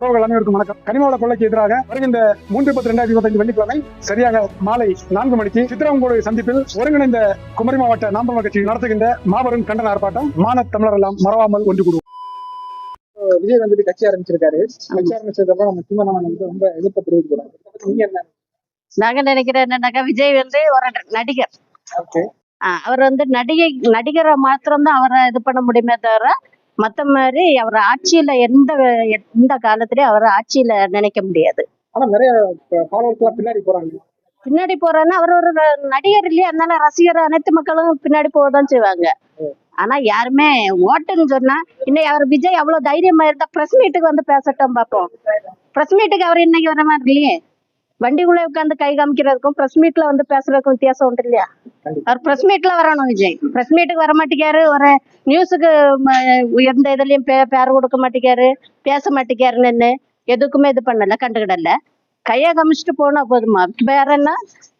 உறவுகள் அனைவருக்கும் வணக்கம். கனிமாவள கொள்ளைக்கு எதிராக வருகின்ற மூன்று பத்து ரெண்டாயிரத்தி இருபத்தைந்து வெள்ளிக்கிழமை சரியாக மாலை நான்கு மணிக்கு சித்திரங்கோடு சந்திப்பில் ஒருங்கிணைந்த குமரி மாவட்ட நாம்பல் கட்சி நடத்துகின்ற மாபெரும் கண்டன ஆர்ப்பாட்டம் மானத் தமிழர் எல்லாம் மறவாமல் ஒன்று கூடும். விஜய் வந்துட்டு கட்சி ஆரம்பிச்சிருக்காரு. கட்சி ஆரம்பிச்சதுக்கு அப்புறம் நம்ம சீமானவன் வந்து ரொம்ப எதிர்ப்பு தெரிவிக்கிறாங்க நீங்க என்ன? நாங்க நினைக்கிறேன் என்னன்னாக்கா விஜய் வந்து ஒரு நடிகர். அவர் வந்து நடிகை நடிகரை மாத்திரம்தான் அவரை இது பண்ண முடியுமே தவிர மத்த மாதிரி அவர் ஆட்சியில எந்த எந்த காலத்திலயும் அவரை ஆட்சியில நினைக்க முடியாது. பின்னாடி போறேன்னா அவர் ஒரு நடிகர் இல்லையா? அதனால ரசிகர் அனைத்து மக்களும் பின்னாடி போகதான் செய்வாங்க. ஆனா யாருமே ஓட்டுன்னு சொன்னா இன்னைக்கு அவர் விஜய் அவ்வளவு தைரியமா இருந்தா பிரஸ் மீட்டுக்கு வந்து பேசட்டும் பார்ப்போம் பிரஸ் மீட்டுக்கு அவர் இன்னைக்கு வர மாதிரி இல்லையே. வண்டிக்குள்ள உட்காந்து கை காமிக்கிறதுக்கும் பிரஸ் மீட்ல வந்து பேசுறதுக்கும் வித்தியாசம் உண்டு இல்லையா? அவர் பிரஸ் மீட்ல வரணும் விஜய். பிரஸ் மீட்டுக்கு வர மாட்டேங்காரு ஒரு நியூஸுக்கு எந்த இதுலயும் பேர் கொடுக்க மாட்டேங்காரு பேச மாட்டேங்காருன்னு எதுக்குமே இது பண்ணல கண்டுக்கிடல. கையை காமிச்சிட்டு போனா போதுமா? வேற என்ன?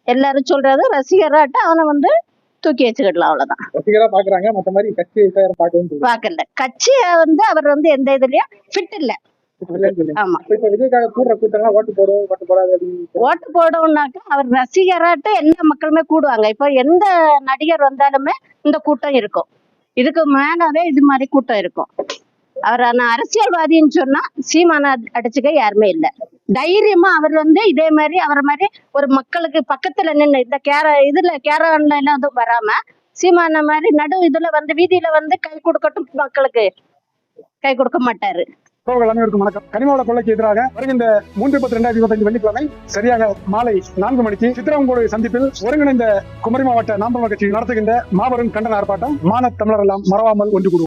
எல்லாரும் சொல்றது ரசிகராட்ட அவனை வந்து தூக்கி வச்சுக்கிடலாம் அவ்வளவுதான். ரசிகரா பாக்குறாங்க மத்த மாதிரி கட்சி பாக்கல. கட்சிய வந்து அவர் வந்து எந்த இதுலயும் ஃபிட் இல்ல. ஓட்டு போடணும்னாக்கா அவர் ரசிகராட்ட எல்லா மக்களுமே கூடுவாங்க. இப்போ எந்த நடிகர் வந்தாலுமே இந்த கூட்டம் இருக்கும். இதுக்கு மேலாவே இது மாதிரி கூட்டம் இருக்கும். அவர் அரசியல்வாதின்னு சொன்னா சீமான அடிச்சுக்க யாருமே இல்ல. தைரியமா அவர் வந்து இதே மாதிரி அவர் மாதிரி ஒரு மக்களுக்கு பக்கத்துல நின்று இந்த கேர இதுல கேரவன்ல எல்லாம் எதுவும் வராம சீமான மாதிரி நடு இதுல வந்து வீதியில வந்து கை கொடுக்கட்டும் மக்களுக்கு. கை கொடுக்க மாட்டாரு. உறவுகள் அனைவருக்கும் வணக்கம். கனிமாவள கொள்ளைக்கு எதிராக வருகின்ற மூன்று பத்து ரெண்டாயிரத்தி இருபத்தைந்து வெள்ளிக்கிழமை சரியாக மாலை நான்கு மணிக்கு சித்திராங்கோடு சந்திப்பில் ஒருங்கிணைந்த குமரி மாவட்ட நாம்பல் கட்சி நடத்துகின்ற மாபெரும் கண்டன ஆர்ப்பாட்டம் மானத் தமிழர் எல்லாம் மறவாமல் ஒன்று கூடும்